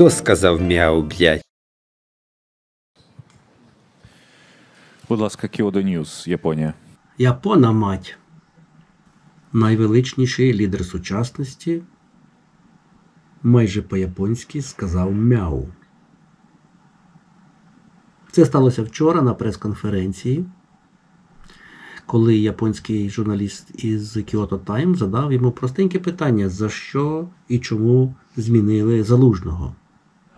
Хто сказав мяу, блядь? Будь ласка, Кіодо Ньюс, Японія. Япона мать. Найвеличніший лідер сучасності, майже по-японськи сказав мяу. Це сталося вчора на прес-конференції, коли японський журналіст із Kyoto Times задав йому простеньке питання, за що і чому змінили залужного.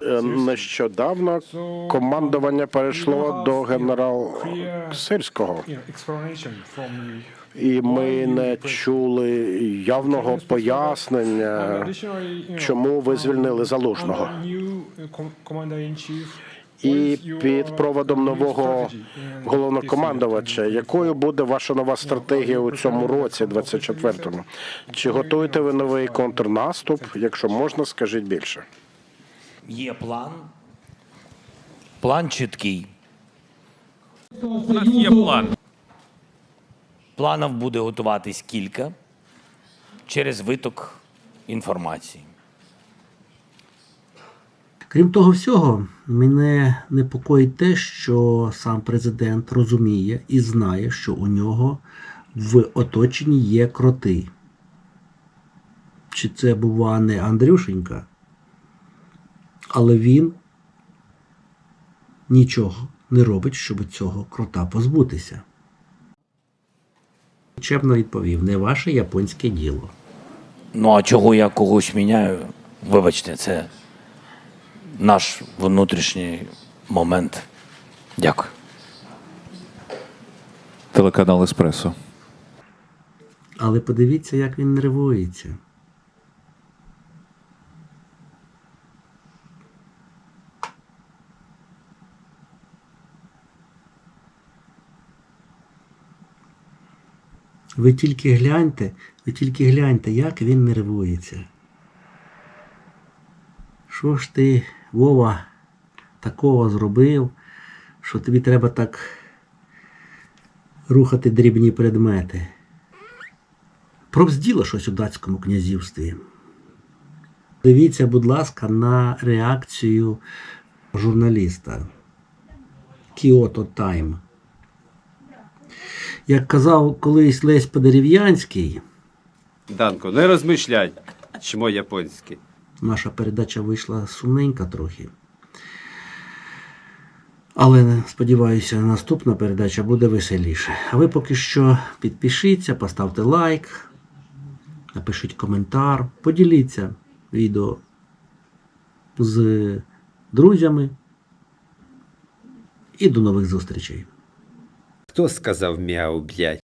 Е, Нещодавно командування перейшло до генерал Сирського, і ми не чули явного пояснення, чому ви звільнили залужного. І під проводом нового головнокомандувача, якою буде ваша нова стратегія у цьому році, 24-му? Чи готуєте ви новий контрнаступ? Якщо можна, скажіть більше. Є план. План чіткий. У нас є план. Планів буде готуватись кілька через виток інформації. Крім того всього, мене непокоїть те, що сам президент розуміє і знає, що у нього в оточенні є кроти. Чи це бува не Андрюшенька? Але він нічого не робить, щоб цього крота позбутися. Чемно відповів, не ваше японське діло. Ну а чого я когось міняю? Вибачте, це наш внутрішній момент. Дякую. Телеканал Еспресо. Але подивіться, як він нервується. Ви тільки гляньте, ви тільки гляньте, як він нервується. Що ж ти, Вова, такого зробив, що тобі треба так рухати дрібні предмети? Пробзділо щось у датському князівстві. Дивіться, будь ласка, на реакцію журналіста Kyoto Time. Як казав колись Лесь Подерев'янський, Данко, не розмишляй. Чмо японське. наша передача вийшла сумненька трохи. Але сподіваюся, наступна передача буде веселіше. А ви поки що підпишіться, поставте лайк, напишіть коментар, поділіться відео з друзями. І до нових зустрічей. Хто сказав мяу, блядь?